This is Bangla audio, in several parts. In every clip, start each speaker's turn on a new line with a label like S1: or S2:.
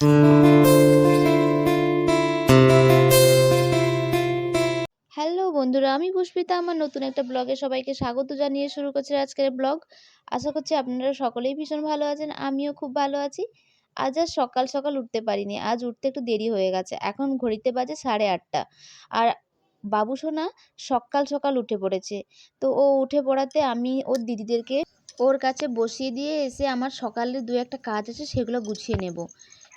S1: হ্যালো বন্ধুরা, আমি পুষ্পিতা। আমার নতুন একটা ব্লগে সবাইকে স্বাগত জানিয়ে শুরু করছি আজকের ব্লগ। আশা করছি আপনারা সকলেই ভীষণ ভালো আছেন, আমিও খুব ভালো আছি। আজ আর সকাল সকাল উঠতে পারিনি, আজ উঠতে একটু দেরি হয়ে গেছে। এখন ঘড়িতে বাজে সাড়ে আটটা। আর বাবু সোনা সকাল সকাল উঠে পড়েছে। তো ও উঠে পড়াতে আমি ওর দিদিদেরকে ওর কাছে বসিয়ে দিয়ে এসে আমার সকালে দু একটা কাজ আছে সেগুলো গুছিয়ে নেব।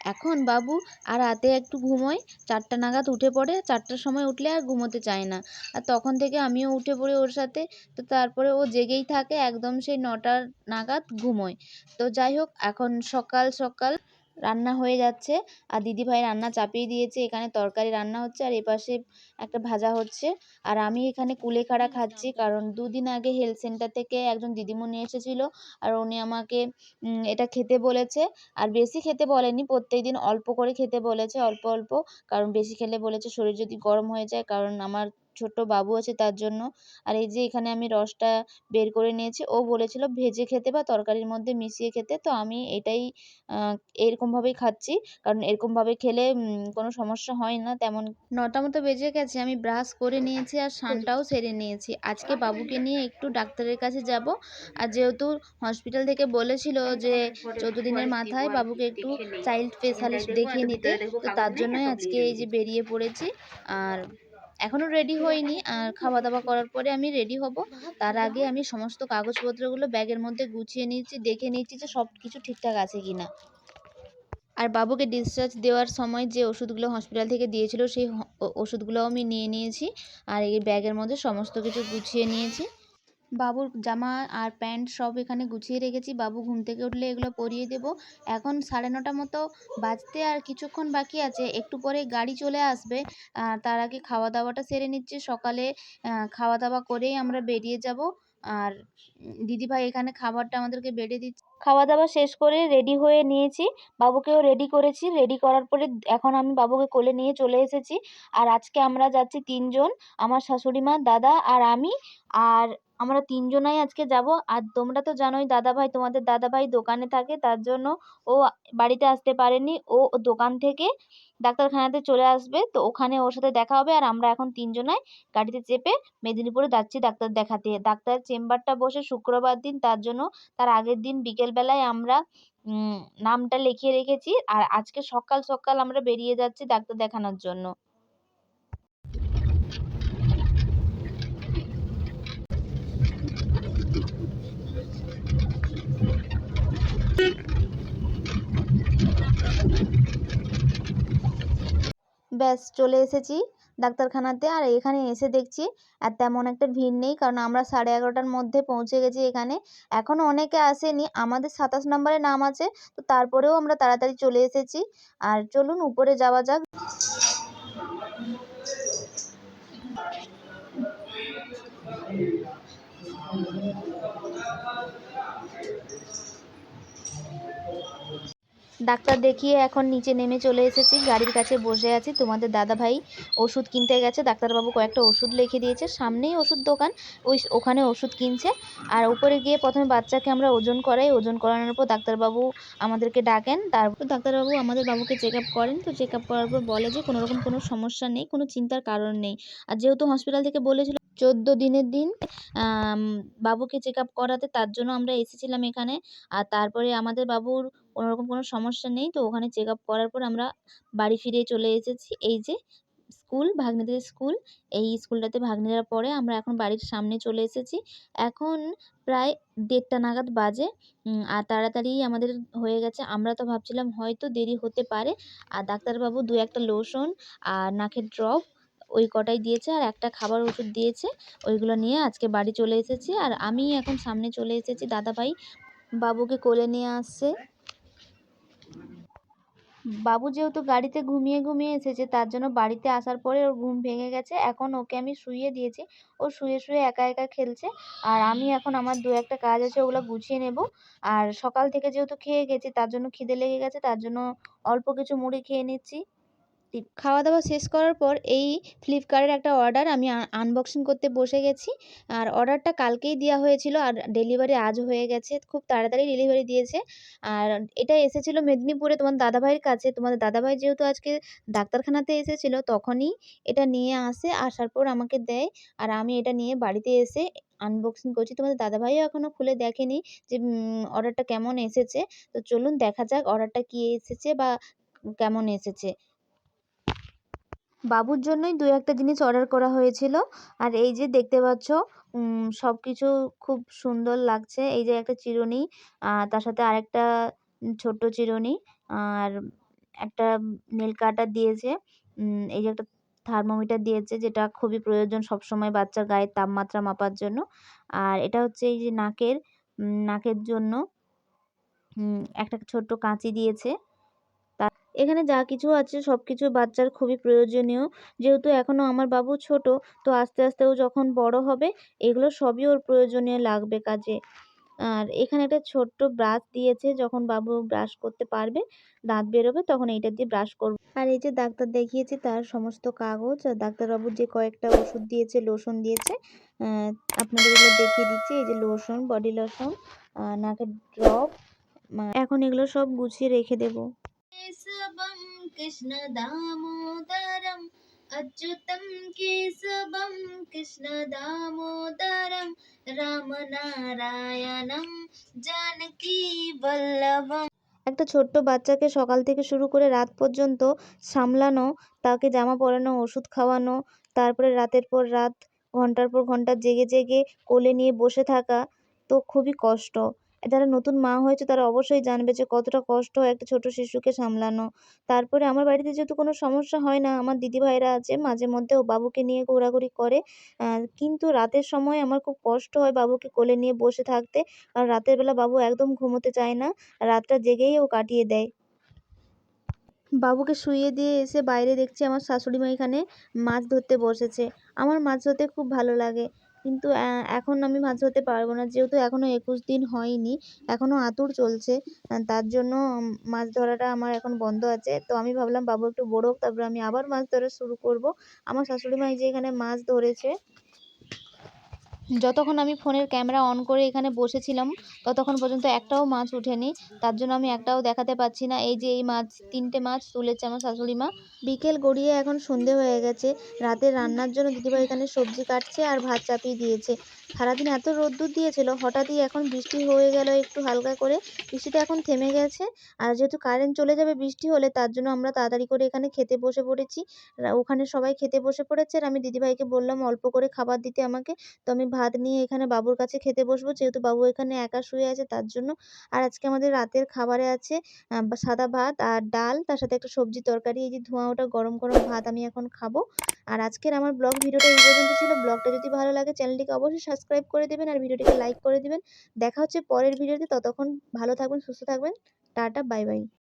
S1: এখন বাবু আর রাতে একটু ঘুমোয় চারটা নাগাদ উঠে পড়ে, চারটার সময় উঠলে আর ঘুমোতে চায় না। আর তখন থেকে আমিও উঠে পড়ি ওর সাথে। তো তারপরে ও জেগেই থাকে, একদম সেই নটার নাগাদ ঘুমোয়। তো যাই হোক, এখন সকাল সকাল রান্না হয়ে যাচ্ছে। আর দিদিভাই রান্না চাপিয়ে দিয়েছে। এখানে তরকারি রান্না হচ্ছে আর এপাশে একটা ভাজা হচ্ছে। আর আমি এখানে কুলেখাড়া খাচ্ছি কারণ দুদিন আগে হেলথ সেন্টার থেকে একজন দিদিমণি এসেছিল আর উনি আমাকে এটা খেতে বলেছে। আর বেশি খেতে বলেনি প্রত্যেক দিন অল্প করে খেতে বলেছে, অল্প অল্প। কারণ বেশি খেলে বলেছে শরীর যদি গরম হয়ে যায়, কারণ আমার ছোট্ট বাবু আছে তার জন্য। আর এই যে এখানে আমি রসটা বের করে নিয়েছি, ও বলেছিল ভেজে খেতে বা তরকারির মধ্যে মিশিয়ে খেতে। তো আমি এটাই এরকমভাবেই খাচ্ছি। কারণ এরকমভাবে খেলে কোনো সমস্যা হয় না। তেমন নটা মতো বেজে গেছে, আমি ব্রাশ করে নিয়েছি আর স্নানটাও সেরে নিয়েছি। আজকে বাবুকে নিয়ে একটু ডাক্তারের কাছে যাব। আর যেহেতু হসপিটাল থেকে বলেছিল যে চোদ্দ দিনের মাথায় বাবুকে একটু চাইল্ড স্পেশালিস্ট দেখিয়ে নিতে, তো তার জন্যই আজকে এই যে বেরিয়ে পড়েছি। আর এখনও রেডি হইনি আর খাওয়া দাওয়া করার পরে আমি রেডি হব। তার আগে আমি সমস্ত কাগজপত্রগুলো ব্যাগের মধ্যে গুছিয়ে নিয়েছি, দেখে নিয়েছি যে সব কিছু ঠিকঠাক আছে কি না আর বাবুকে ডিসচার্জ দেওয়ার সময় যে ওষুধগুলো হসপিটাল থেকে দিয়েছিল, সেই ওষুধগুলোও আমি নিয়ে নিয়েছি। আর এই ব্যাগের মধ্যে সমস্ত কিছু গুছিয়ে নিয়েছি। বাবুর জামা আর প্যান্ট সব এখানে গুছিয়ে রেখেছি। বাবু ঘুম থেকে উঠলে এগুলো পরিয়ে দেব। এখন সাড়ে নটা মতো বাজতে আর কিছুক্ষণ বাকি আছে। একটু পরে গাড়ি চলে আসবে। তার আগে খাওয়া দাওয়াটা সেরে নিচ্ছি। সকালে খাওয়া দাওয়া করেই আমরা বেরিয়ে যাব। আর দিদিভাই এখানে খাবারটা আমাদেরকে বেড়ে দিচ্ছে। খাওয়া দাওয়া শেষ করে রেডি হয়ে নিয়েছি। বাবুকেও রেডি করেছি। রেডি করার পরে এখন আমি বাবুকে কোলে নিয়ে চলে এসেছি। আর আজকে আমরা যাচ্ছি তিনজন। আমার শাশুড়ি মা, দাদা আর আমি। আর আমরা তিনজনাই আজকে যাব। আর তোমরা তো জানোই দাদাভাই, তোমাদের দাদাভাই দোকানে থাকে, তার জন্য ও বাড়িতে আসতে পারেনি। ও দোকান থেকে ডাক্তারখানাতে চলে আসবে, তো ওখানে ওর সাথে দেখা হবে। আর আমরা এখন তিনজনাই গাড়িতে চেপে মেদিনীপুরে যাচ্ছি ডাক্তার দেখাতে। ডাক্তার চেম্বারটা বসে শুক্রবার দিন, তার জন্য তার আগের দিন বিকেলবেলায় আমরা নামটা লিখিয়ে রেখেছি। আর আজকে সকাল সকাল আমরা বেরিয়ে যাচ্ছি ডাক্তার দেখানোর জন্য। ব্যাস চলে এসেছি ডাক্তারখানাতে আর এখানে এসে দেখছি আর তেমন একটা ভিড় নেই কারণ আমরা সাড়ে এগারোটার মধ্যে পৌঁছে গেছি এখানে। এখনও অনেকে আসেনি, আমাদের সাতাশ নম্বরে নাম আছে, তো তারপরেও আমরা তাড়াতাড়ি চলে এসেছি। আর চলুন উপরে যাওয়া যাক। ডাক্তার দেখিয়ে এখন নিচে নেমে চলে এসেছি, গাড়ির কাছে বসে আছি। তোমাদের দাদা ভাই ওষুধ কিনতে গেছে, ডাক্তারবাবু কয়েকটা ওষুধ লিখে দিয়েছে। সামনেই ওষুধ দোকান, ওই ওখানে ওষুধ কিনছে। আর উপরে গিয়ে প্রথমে বাচ্চাকে আমরা ওজন করাই। ওজন করানোর পর ডাক্তারবাবু আমাদেরকে ডাকেন। তারপর ডাক্তারবাবু আমাদের বাবুকে চেক আপ করেন। তো চেক আপ করার পর বলে যে কোনো রকম কোনো সমস্যা নেই, কোনো চিন্তার কারণ নেই। আর যেহেতু হসপিটাল থেকে বলেছিল চোদ্দ দিনের দিন বাবুকে চেক আপ করাতে, তার জন্য আমরা এসেছিলাম এখানে। আর তারপরে আমাদের বাবুর কোনোরকম কোনো সমস্যা নেই। তো ওখানে চেক আপ করার পর আমরা বাড়ি ফিরে চলে এসেছি। এই যে স্কুল, ভাগ্নিদের স্কুল, এই স্কুলটাতে ভাগ্নিরা পড়ে। আমরা এখন বাড়ির সামনে চলে এসেছি। এখন প্রায় দেড়টা নাগাদ বাজে। আর তাড়াতাড়ি আমাদের হয়ে গেছে। আমরা তো ভাবছিলাম হয়তো দেরি হতে পারে। আর ডাক্তারবাবু দু একটা লোশন আর নাকের ড্রপ ওই কটাই দিয়েছে আর একটা খাবার ওষুধ দিয়েছে। ওইগুলো নিয়ে আজকে বাড়ি চলে এসেছি। আর আমি এখন সামনে চলে এসেছি দাদাভাই বাবুকে কোলে নিয়ে আসছে। বাবু যেহেতু গাড়িতে ঘুমিয়ে ঘুমিয়ে এসেছে, তার জন্য বাড়িতে আসার পরে ওর ঘুম ভেঙে গেছে। এখন ওকে আমি শুইয়ে দিয়েছি। ও শুয়ে শুয়ে একা একা খেলছে। আর আমি এখন আমার দু একটা কাজ আছে, ওগুলো গুছিয়ে নেব। আর সকাল থেকে যেহেতু খেয়ে গেছি, তার জন্য খিদে লেগে গেছে, তার জন্য অল্প কিছু মুড়ি খেয়ে নিচ্ছি। খাওয়া দাওয়া শেষ করার পর এই ফ্লিপকার্টের একটা অর্ডার আমি আনবক্সিং করতে বসে গেছি। আর অর্ডারটা কালকেই দেওয়া হয়েছিল আর ডেলিভারি আজ হয়ে গেছে। খুব তাড়াতাড়ি ডেলিভারি দিয়েছে। আর এটা এসেছিল মেদিনীপুরে তোমার দাদাভাইয়ের কাছে। তোমাদের দাদাভাই যেহেতু আজকে ডাক্তারখানাতে এসেছিল, তখনই এটা নিয়ে আসে, আসার পর আমাকে দেয়। আর আমি এটা নিয়ে বাড়িতে এসে আনবক্সিং করছি। তোমাদের দাদাভাইও এখনও খুলে দেখেনি যে অর্ডারটা কেমন এসেছে। তো চলুন দেখা যাক অর্ডারটা কী এসেছে বা কেমন এসেছে। বাবুর জন্যই দু একটা জিনিস অর্ডার করা হয়েছিল। আর এই যে দেখতে পাচ্ছ সব কিছু খুব সুন্দর লাগছে। এই যে একটা চিরুনি তার সাথে আরেকটা ছোট্ট চিরুনি, আর একটা নেল কাটার দিয়েছে। এই যে একটা থার্মোমিটার দিয়েছে, যেটা খুবই প্রয়োজন সব সময় বাচ্চার গায়ের তাপমাত্রা মাপার জন্য। আর এটা হচ্ছে এই যে নাকের নাকের জন্য একটা ছোট্ট কাঁচি দিয়েছে। এখানে যা কিছু আছে সব কিছু বাচ্চার খুবই প্রয়োজনীয়। যেহেতু এখনও আমার বাবু ছোট, তো আস্তে আস্তে ও যখন বড় হবে, এগুলো সবই ওর প্রয়োজনীয় লাগবে কাজে। আর এখানে একটা ছোট্ট ব্রাশ দিয়েছে, যখন বাবু ব্রাশ করতে পারবে, দাঁত বেরোবে, তখন এইটা দিয়ে ব্রাশ করবে। আর এই যে ডাক্তার দেখিয়েছি তার সমস্ত কাগজ, আর ডাক্তারবাবু যে কয়েকটা ওষুধ দিয়েছে, লোশন দিয়েছে আপনাদের এগুলো দেখিয়ে দিচ্ছি। এই যে লোশন, বডি লোশন নাকের ড্রপ এখন এগুলো সব গুছিয়ে রেখে দেবো।
S2: कृष्णदामोदरम् अच्युतं केशवं कृष्णदामोदरं রামনারায়ণম জানকী বল্লভম
S1: একটা ছোট্ট বাচ্চাকে সকাল থেকে শুরু করে রাত পর্যন্ত সামলানো তাকে জামা পরানো ওষুধ খাওয়ানো তারপরে রাতের পর রাত ঘন্টার পর ঘন্টা জেগে জেগে কোলে নিয়ে বসে থাকা তো খুবই কষ্ট যারা নতুন মা হয়েছে তারা অবশ্যই জানবে যে কতটা কষ্ট হয় একটা ছোটো শিশুকে সামলানো। তারপরে আমার বাড়িতে যেহেতু কোনো সমস্যা হয় না, আমার দিদিভাইরা আছে, মাঝে মধ্যে ও বাবুকে নিয়ে ঘোরাঘুরি করে। কিন্তু রাতের সময় আমার খুব কষ্ট হয় বাবুকে কোলে নিয়ে বসে থাকতে। কারণ রাতের বেলা বাবু একদম ঘুমোতে চায় না, রাতটা জেগেই ও কাটিয়ে দেয়। বাবুকে শুইয়ে দিয়ে এসে বাইরে দেখছি আমার শাশুড়ি মা এখানে মাছ ধরতে বসেছে। আমার মাছ ধরতে খুব ভালো লাগে। কিন্তু এখন আমি মাছ ধরতে পারব না। যেহেতু এখনও একুশ দিন হয়নি এখনও আঁতুড় চলছে তার জন্য মাছ ধরাটা আমার এখন বন্ধ আছে। তো আমি ভাবলাম, বাবু একটু বড় হোক, তারপরে আমি আবার মাছ ধরা শুরু করব। আমার শাশুড়ি মা এই যে এখানে মাছ ধরেছে যতক্ষণ আমি ফোনের ক্যামেরা অন করে এখানে বসেছিলাম, ততক্ষণ পর্যন্ত একটাও মাছ ওঠেনি তার জন্য আমি একটাও দেখাতে পাচ্ছি না। এই যে এই মাছ, তিনটে মাছ তুলেছে আমার শাশুড়ি মা। বিকেল গড়িয়ে এখন সন্ধে হয়ে গেছে। রাতে রান্নার জন্য দিদিভাই এখানে সবজি কাটছে আর ভাত চাপিয়ে দিয়েছে। সারাদিন এত রোদ্দুর দিয়েছিল, হঠাৎই এখন বৃষ্টি হয়ে গেল একটু হালকা করে। বৃষ্টিটা এখন থেমে গেছে। আর যেহেতু কারেন্ট চলে যাবে বৃষ্টি হলে, তার জন্য আমরা তাড়াতাড়ি করে এখানে খেতে বসে পড়েছি। ওখানে সবাই খেতে বসে পড়েছে আর আমি দিদিভাইকে বললাম, অল্প করে খাবার দিতে আমাকে। তো আমি ভাত নিয়ে এখানে বাবুর কাছে খেতে বসবো, যেহেতু বাবু এখানে একা শুয়ে আছে তার জন্য। আর আজকে আমাদের রাতের খাবারে আছে সাদা ভাত আর ডাল, তার সাথে একটা সবজি তরকারি। এই যে ধোঁয়া ওটা গরম গরম ভাত আমি এখন খাব। আর আজকের আমার ব্লগ ভিডিওটা এই পর্যন্ত ছিল। ব্লগটা যদি ভালো লাগে, চ্যানেলটিকে অবশ্যই সাবস্ক্রাইব করে দেবেন আর ভিডিওটিকে লাইক করে দেবেন। দেখা হচ্ছে পরের ভিডিওতে। ততক্ষণ ভালো থাকবেন, সুস্থ থাকবেন। Tata bye bye